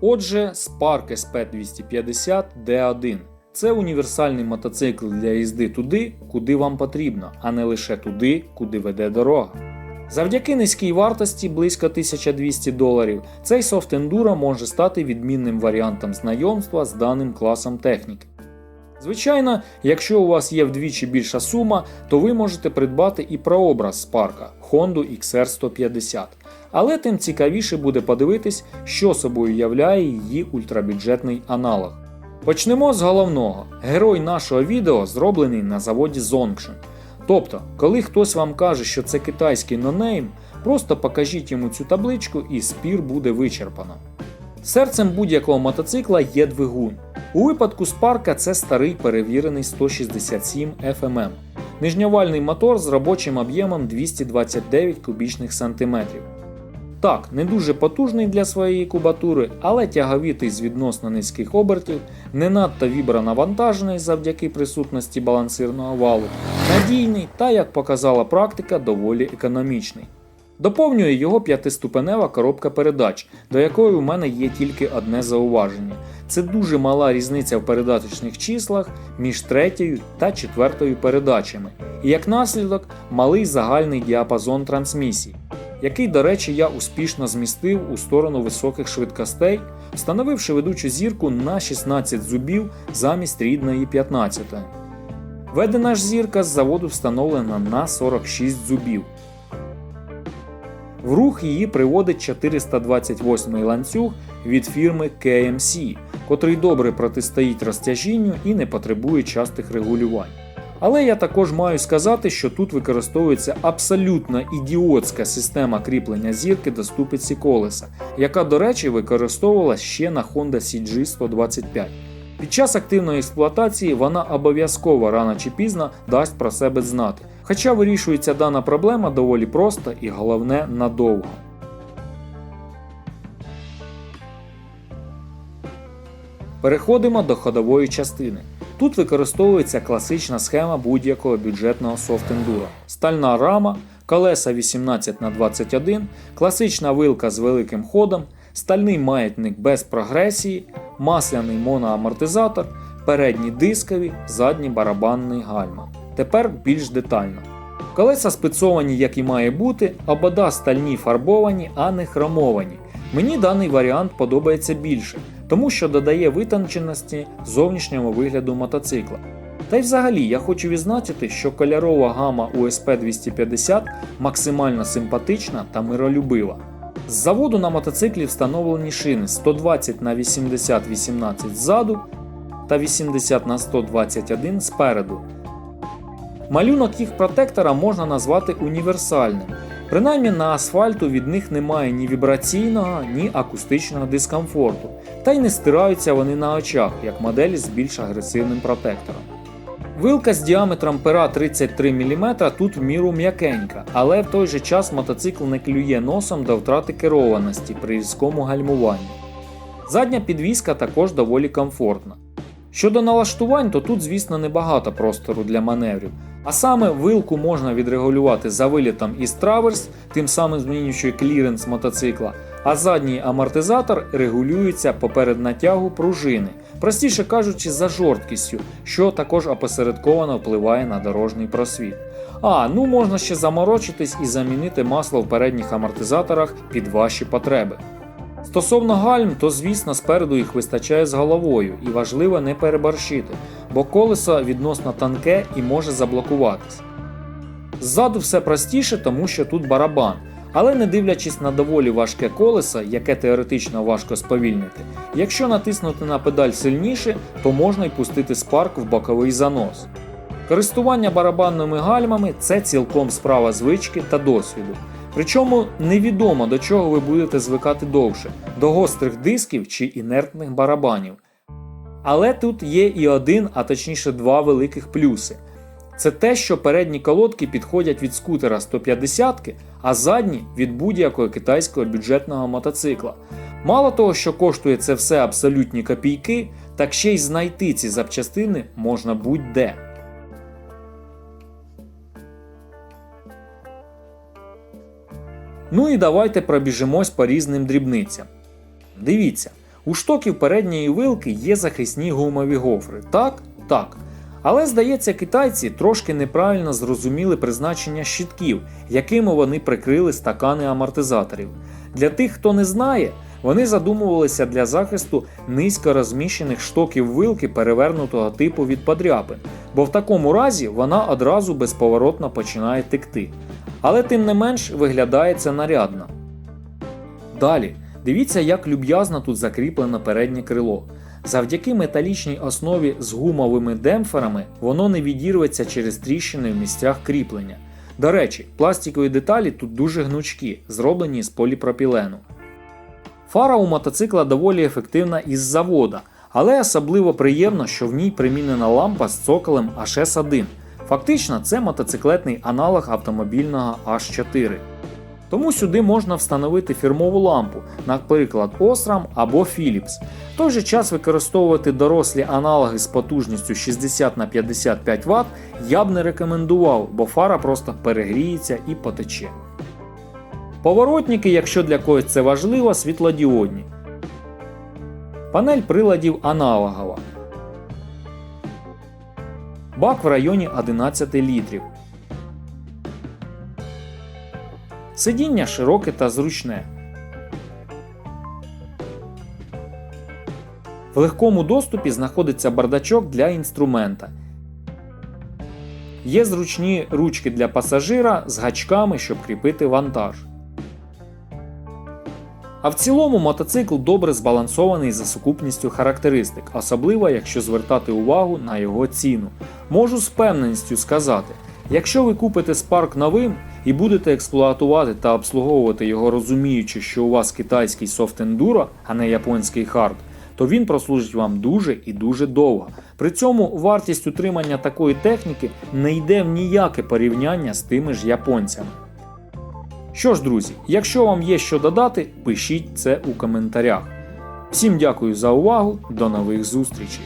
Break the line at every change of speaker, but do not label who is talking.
Отже, Spark SP250 D1 це універсальний мотоцикл для їзди туди, куди вам потрібно, а не лише туди, куди веде дорога. Завдяки низькій вартості близько 1200 доларів, цей софт ендуро може стати відмінним варіантом знайомства з даним класом техніки. Звичайно, якщо у вас є вдвічі більша сума, то ви можете придбати і прообраз Спарка Honda XR150. Але тим цікавіше буде подивитись, що собою являє її ультрабюджетний аналог. Почнемо з головного. Герой нашого відео зроблений на заводі Zongshin. Тобто, коли хтось вам каже, що це китайський нонейм, просто покажіть йому цю табличку і спір буде вичерпано. Серцем будь-якого мотоцикла є двигун. У випадку Спарка це старий перевірений 167 FMM. Нижньовальний мотор з робочим об'ємом 229 кубічних сантиметрів. Так, не дуже потужний для своєї кубатури, але тяговітий з відносно низьких обертів, не надто вібронавантажений завдяки присутності балансирного валу, надійний та, як показала практика, доволі економічний. Доповнює його п'ятиступенева коробка передач, до якої у мене є тільки одне зауваження. Це дуже мала різниця в передаточних числах між третьою та четвертою передачами, і як наслідок малий загальний діапазон трансмісій, який, до речі, я успішно змістив у сторону високих швидкостей, встановивши ведучу зірку на 16 зубів замість рідної 15. Ведена ж зірка з заводу встановлена на 46 зубів. В рух її приводить 428 ланцюг від фірми KMC, котрий добре протистоїть розтяжінню і не потребує частих регулювань. Але я також маю сказати, що тут використовується абсолютно ідіотська система кріплення зірки до ступиці колеса, яка, до речі, використовувалась ще на Honda CG 125. Під час активної експлуатації вона обов'язково рано чи пізно дасть про себе знати. Хоча вирішується дана проблема доволі просто і головне надовго. Переходимо до ходової частини. Тут використовується класична схема будь-якого бюджетного софт-ендуро. Стальна рама, колеса 18х21, класична вилка з великим ходом, стальний маятник без прогресії, масляний моноамортизатор, передні дискові, задні барабанний гальма. Тепер більш детально. Колеса спецовані, як і має бути, обода стальні фарбовані, а не хромовані. Мені даний варіант подобається більше, тому що додає витонченості зовнішньому вигляду мотоцикла. Та й взагалі я хочу відзначити, що кольорова гама USP 250 максимально симпатична та миролюбива. З заводу на мотоциклі встановлені шини 120 на 80 18 ззаду та 80 на 121 спереду. Малюнок їх протектора можна назвати універсальним. Принаймні на асфальту від них немає ні вібраційного, ні акустичного дискомфорту, та й не стираються вони на очах, як моделі з більш агресивним протектором. Вилка з діаметром пера 33 мм тут в міру м'якенька, але в той же час мотоцикл не клює носом до втрати керованості при різкому гальмуванні. Задня підвіска також доволі комфортна. Щодо налаштувань, то тут, звісно, небагато простору для маневрів. А саме вилку можна відрегулювати за вилітом із траверс, тим самим змінюючи кліренс мотоцикла, а задній амортизатор регулюється поперед натягу пружини, простіше кажучи, за жорсткістю, що також опосередковано впливає на дорожній просвіт. А, ну можна ще заморочитись і замінити масло в передніх амортизаторах під ваші потреби. Стосовно гальм, то звісно спереду їх вистачає з головою і важливо не переборщити, бо колесо відносно танке і може заблокуватись. Ззаду все простіше, тому що тут барабан, але не дивлячись на доволі важке колесо, яке теоретично важко сповільнити, якщо натиснути на педаль сильніше, то можна й пустити спарк в боковий занос. Користування барабанними гальмами це цілком справа звички та досвіду. Причому невідомо до чого ви будете звикати довше до гострих дисків чи інертних барабанів. Але тут є і один, а точніше два великих плюси. Це те, що передні колодки підходять від скутера 150, а задні від будь-якого китайського бюджетного мотоцикла. Мало того, що коштує це все абсолютні копійки, так ще й знайти ці запчастини можна будь-де. Ну і давайте пробіжимось по різним дрібницям. Дивіться, У штоків передньої вилки є захисні гумові гофри. Так? Так. Але здається, китайці трошки неправильно зрозуміли призначення щитків, якими вони прикрили стакани амортизаторів. Для тих, хто не знає, вони задумувалися для захисту низько розміщених штоків вилки перевернутого типу від подряпин, бо в такому разі вона одразу безповоротно починає текти. Але тим не менш виглядає це нарядно. Далі, дивіться, як люб'язно тут закріплено переднє крило. Завдяки металічній основі з гумовими демпферами воно не відірветься через тріщини в місцях кріплення. До речі, пластикові деталі тут дуже гнучкі, зроблені з поліпропілену. Фара у мотоцикла доволі ефективна із завода, але особливо приємно, що в ній примінена лампа з цоколем HS1. Фактично, це мотоциклетний аналог автомобільного H4. Тому сюди можна встановити фірмову лампу, наприклад, Osram або Philips. В той же час використовувати дорослі аналоги з потужністю 60 на 55 Вт я б не рекомендував, бо фара просто перегріється і потече. Поворотники, якщо для когось це важливо, світлодіодні. Панель приладів аналогова. Бак в районі 11 літрів. Сидіння широке та зручне. В легкому доступі знаходиться бардачок для інструмента. Є зручні ручки для пасажира з гачками, щоб кріпити вантаж. А в цілому мотоцикл добре збалансований за сукупністю характеристик, особливо якщо звертати увагу на його ціну. Можу з певненістю сказати, якщо ви купите Spark новим і будете експлуатувати та обслуговувати його розуміючи, що у вас китайський софт ендуро, а не японський хард, то він прослужить вам дуже і дуже довго. При цьому вартість утримання такої техніки не йде в ніяке порівняння з тими ж японцями. Що ж, друзі, якщо вам є що додати, пишіть це у коментарях. Всім дякую за увагу, до нових зустрічей!